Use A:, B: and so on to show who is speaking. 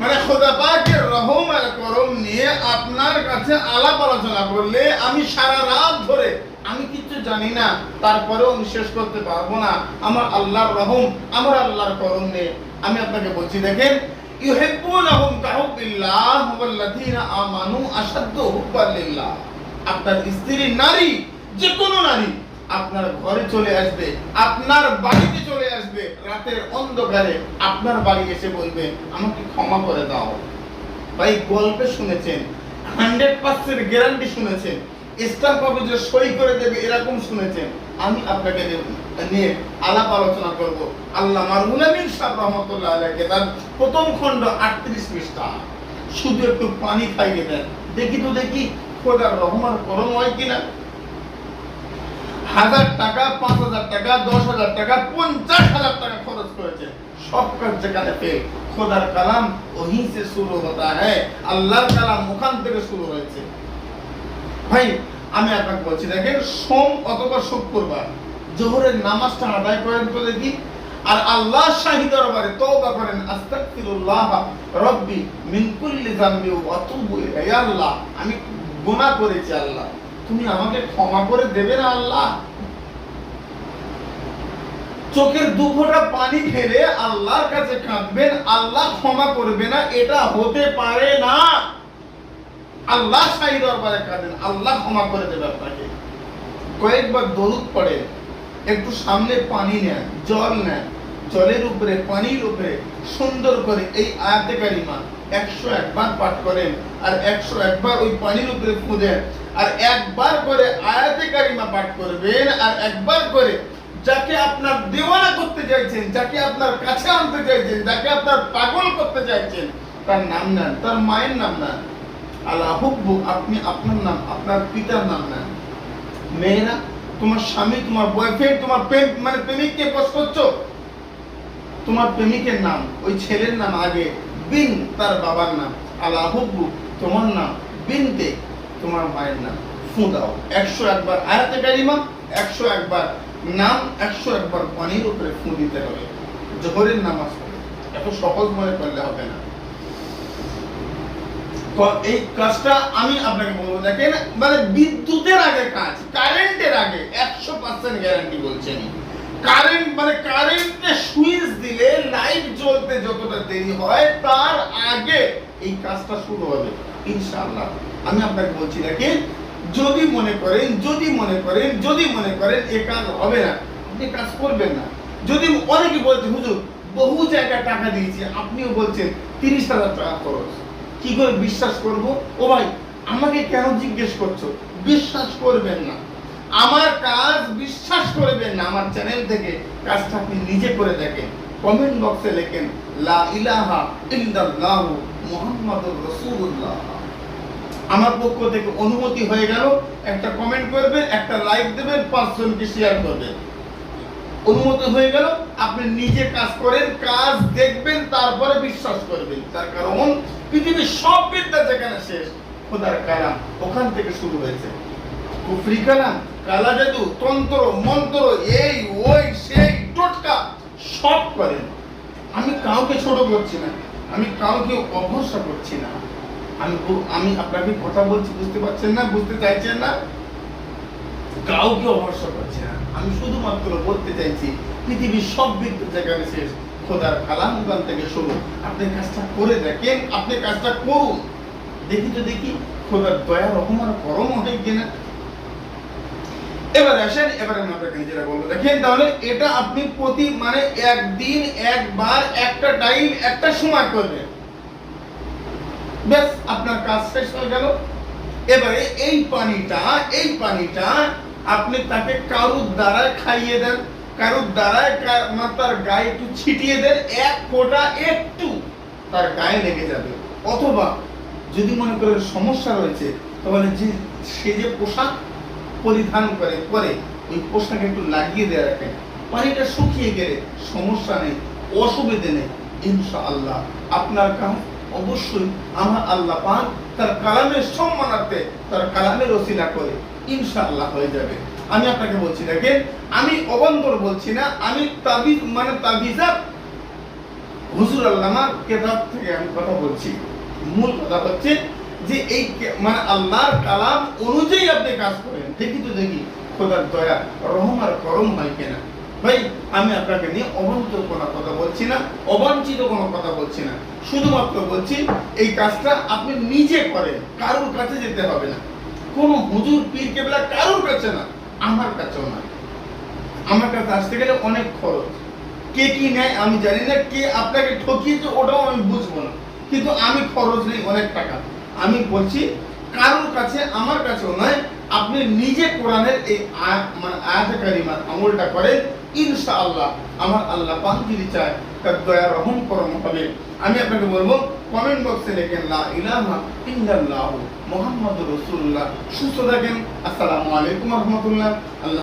A: মানে আমি সারা রাত ধরে, আমি কিছু জানি না, তারপরেও আমি শেষ করতে পারব না। আমার আল্লাহর রহম, আমার আল্লাহর করম নিয়ে আমি আপনাকে বলছি, দেখেন আপনার স্ত্রী নারী যে কোনো নারী আপনার ঘরে চলে আসবে, আপনার বাড়িতে চলে আসবে, রাতের অন্ধকারে আপনার বাড়ি এসে বলবে, আমাকে ক্ষমা করে দাও। ভাই, গল্পে শুনেছেন, হান্ড্রেড পার্সেন্ট গ্যারান্টি শুনেছেন স্টাম্প অফিসে সই করে দেবে এরকম শুনেছেন, আমি আপনাকে নিয়ে- আলাপ আলোচনা করব। আল্লাহ মারুল আমিন সাহেব রহমতুল্লাহ আলাইকে তার প্রথম খণ্ড আটত্রিশ পৃষ্ঠা। শুধু একটু পানি খাইয়ে দেন। দেখি তো দেখি খোদার রহমান করম হয় কিনা। হাজার টাকা, পাঁচ হাজার টাকা, দশ হাজার টাকা, পঞ্চাশ হাজার টাকা খরচ করেছে। সব কাজ যেখানে ফেল খোদার কালাম, ওহি সে শুরু হতা হ্যাঁ আল্লাহর কালাম ওখান থেকে শুরু হয়েছে। ভাই, আমি আপনাকে বলছি, দেখেন, সোম অথবা শুক্রবার, জোহরের নামাজটা আদায় করেন তো দেখি আর আল্লাহ শাহী দরবারে তওবা করেন, আস্তাগফিরুল্লাহ, রব্বি মিন কুল্লি যামবি ওয়া আতুবু ইলাইহি আল্লাহ, আমি গুনাহ করেছি আল্লাহ। তুমি আমাকে ক্ষমা করে দেবে না আল্লাহ? চোখের দু পানি ফেলে আল্লাহর কাছে কাঁদবেন, আল্লাহ ক্ষমা করবে না, এটা হতে পারে না। আল্লাহ দরবারে কাঁদেন, আল্লাহ ক্ষমা করে দেবে আপনাকে। কয়েকবার দরুদ পড়ে, একটু সামনে পানি নেন, জল নেন, জলের উপরে, পানির উপরে, সুন্দর করে এই আয়াতে কারিমা একশো একবার পাঠ করেন, আর একশো একবার ওই পানির উপরে ফুঁদেন, আর একবার করে আয়াতে কারিমা পাঠ করবেন, আর একবার করে যাকে আপনার দেওয়ানা করতে চাইছেন, যাকে আপনার কাছে আনতে চাইছেন, যাকে আপনার পাগল করতে চাইছেন, তার নাম নেন, তার মায়ের নাম নেন। আল্লাহ আপনি আপনার নাম, আপনার পিতার নাম নেন। মেয়েরা, তোমার স্বামী, তোমার বয়ফ্রেন্ড তোমার প্রেম মানে প্রেমিককে করছ? তোমার প্রেমিকের নাম, ওই ছেলের নাম আগে, বিন তার বাবার নাম। আল্লাহ তোমার নাম, বিনতে তোমার মায়ের নাম। ফু দাও একশো একবার আয়াতে কারিমা, একশো একবার নাম একশো একবার পানির উপরে ফু দিতে হবে। জোহরের নামাজ এত সহজ মনে করলে হবে না। তো এই কাজটা আমি আপনাকে বলব, দেখেন মানে বিদ্যুতের আগে কাজ, কারেন্টের আগে, একশো পার্সেন্ট গ্যারান্টি বলছি আমি। কারেন্ট মানে কারেন্টে সুইচ দিলে লাইট জ্বলতে যতটা দেরি হয়, তার আগে এই কাজটা শুরু হবে, ইনশাআল্লাহ। আমি আপনাকে বলছি, দেখেন যদি মনে করেন, যদি মনে করেন, যদি মনে করেন, এ কাজ হবে না আপনি কাজ করবেন না। যদি অনেকে বলছে, হুজুর, বহু জায়গায় টাকা দিয়েছি, আপনিও বলছেন তিরিশ হাজার টাকা খরচ। কি করে বিশ্বাস করব? ও ভাই, আমাকে কেন জিজ্ঞেস করছ? বিশ্বাস করবেন না। আমার কাজ বিশ্বাস করবেন না। আমার চ্যানেল থেকে কাজটা আপনি নিজে করে দেখেন। কমেন্ট বক্সে লেখেন, লা ইলাহা ইল্লাল্লাহ মুহাম্মাদুর রাসূলুল্লাহ। আমার পক্ষ থেকে অনুমতি হয়ে গেল, একটা কমেন্ট করবেন, একটা লাইক দেবেন, পাঁচজনকে শেয়ার করবেন। অনুমতি হয়ে গেল, আপনি নিজে কাজ করেন, কাজ দেখবেন, তারপরে বিশ্বাস করবেন। তার কারণ, পৃথিবীর সব বিদ্যা যেখানে শেষ, খোদার কালাম, ওখান থেকে শুরু হয়েছে। কুফরি কালাম, কালা জাদু, তন্ত্র, মন্ত্র, এই, ওই, সেই, টোটকা, সব করেন। আমি কাউকে ছোট করছি না, আমি কাউকে অভ্যস্ত করছি না। আমি আমি আপনাকে কথা বলছি, বুঝতে পারছেন না? বুঝতে চাইছেন না? কাউকে অবশ্য করছে না। আমি শুধুমাত্র বলতে চাইছি, পৃথিবীর সব বিদ্যুৎ যেখানে শেষ। খোদার কালাম ওখান থেকে শুরু। আপনি কাজটা করে দেখেন, আপনি কাজটা করুন। দেখি তো দেখি, খোদার দয়া রহমান করম হয় কিনা। এবার আসেন, এবারে আমি আপনাকে যেটা বলব। দেখেন তাহলে, এটা আপনি প্রতি মানে একদিন, একবার একটা টাইম একটা সময় করবেন। ব্যাস, আপনার কাজ শেষ হয়ে গেল। এবারে এই পানিটা এই পানিটা আপনি তাকে কারুর দ্বারা খাইয়ে দেন। কারুর মানে তার গায়ে একটু ছিটিয়ে দেন, এক ফোঁটা একটু তার গায়ে লেগে যাবে। অথবা যদি মনে করেন সমস্যা রয়েছে, তাহলে যে সে যে পোশাক পরিধান করে, পরে ওই পোশাক একটু লাগিয়ে দিয়ে রাখেন। পানিটা শুকিয়ে গেলে সমস্যা নেই, অসুবিধে নেই, ইনশাআল্লাহ। আপনার কাজ অবশ্যই আমার আল্লাহ পাক তার কালামের সম্মানার্থে তার কালামের ওসিলা করে, ইনশাআল্লাহ হয়ে যাবে। আমি আপনাকে বলছি, দেখেন, আমি অবন্তর বলছি না, আমি তাবিজ মানে তাবিজা হুজুর আল্লামা কেতাব থেকে আমি কথা বলছি। মূল কথা হচ্ছে যে এই মানে আল্লাহর কালাম অনুযায়ী আপনি কাজ করেন, দেখি তো দেখি, খোদার দয়া, রহম আর করম হয় কিনা। ভাই, আমি আপনাকে নিয়ে অবান্তর কোনো কথা বলছি না অবাঞ্ছিত কোনো কথা বলছি না। শুধুমাত্র বলছি, এই কাজটা আপনি নিজে করেন, কারোর কাছে যেতে হবে না। কোনো হুজুর, পীর, কেবলা কারোর কাছে না, আমার কাছেও না। আমার কাছে আসতে গেলে অনেক খরচ। কে কি নেয় আমি জানি না, কে আপনাকে ঠকিয়েছে ওটাও আমি বুঝব না। কিন্তু আমি খরচ নেই অনেক টাকা। আমি বলছি, কারোর কাছে আমার কাছেও নয়, আপনি নিজে কোরআনের এই মানে আয়াতে কারিমার আমলটা করেন ইনশাআল্লাহ, আমার আল্লাহ পান যদি চায়, তার দয়া রহম করম হবে। আমি আপনাকে বলব কমেন্ট বক্সে লেখেন, লা ইলাহা ইল্লাল্লাহ মুহাম্মাদুর রাসূলুল্লাহ। সুস্থ থাকেন। আসসালামু আলাইকুম রহমতুল্লাহ। আল্লাহ